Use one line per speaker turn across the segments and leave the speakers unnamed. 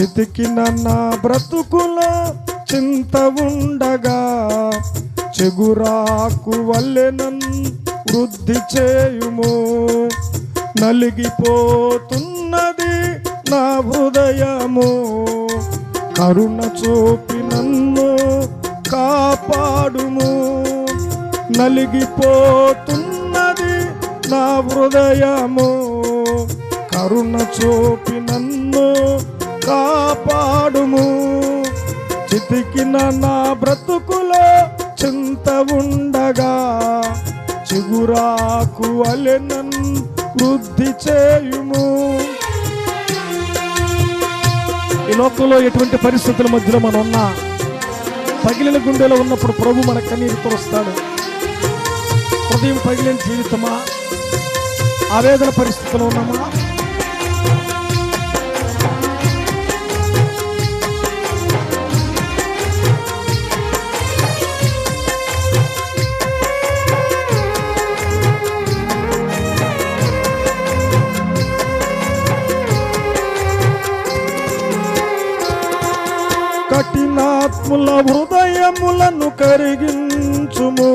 చితికిన నా బ్రతుకుల చింత ఉండగా చెగురాకు వల్లె నన్ను వృద్ధి చేయుము. నలిగిపోతున్నది నా హృదయము. కరుణ చూపి నన్ను కాపాడుము. నలిగిపోతున్నది నా హృదయము. కరుణ చూపి నన్ను కాపాడుము. చితికిన నా బ్రతుకులో చింత ఉండగా చిగురాకు అలెనన్ వృద్ధి చేయుము. ఈ లోకంలో ఎటువంటి పరిస్థితుల మధ్యలో మనం ఉన్నా పగిలిన గుండెలో ఉన్నప్పుడు ప్రభు మన కన్నీరు తురుస్తాడు హృదయం పగిలిన జీవితమా? ఆవేదన పరిస్థితిలో ఉన్నామా? కఠినాత్ముల హృదయములను కరిగించుము.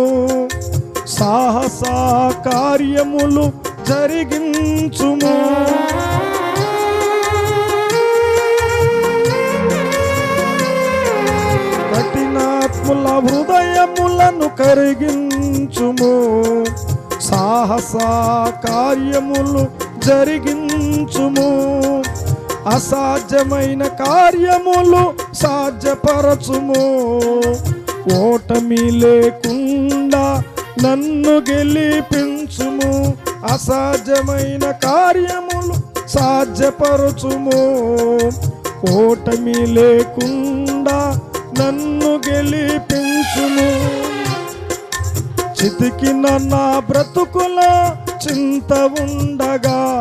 సాహస కార్యములు జరిగించుము. కఠినాత్ముల హృదయములను కరిగించుము. సాహస కార్యములు జరిగించుము. అసాధ్యమైన కార్యములు సాధ్యపరచుము. ఓటమి లేకుండా నన్ను గెలిపించుము. అసాధ్యమైన కార్యములు సాధ్యపరచుము. ఓటమి లేకుండా నన్ను గెలిపించుము. చితికిన నా బ్రతుకుల చింత ఉండగా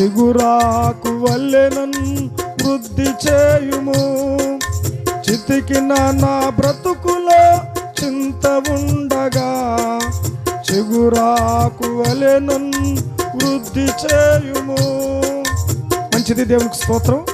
చిగురాకు వల్లెనన్ వృద్ధి చేయుము. చితికిన నా బ్రతుకుల చింత ఉండగా చిగురాకు వలెనన్ వృద్ధి చేయుము. మంచిది దేవునికి స్తోత్రం.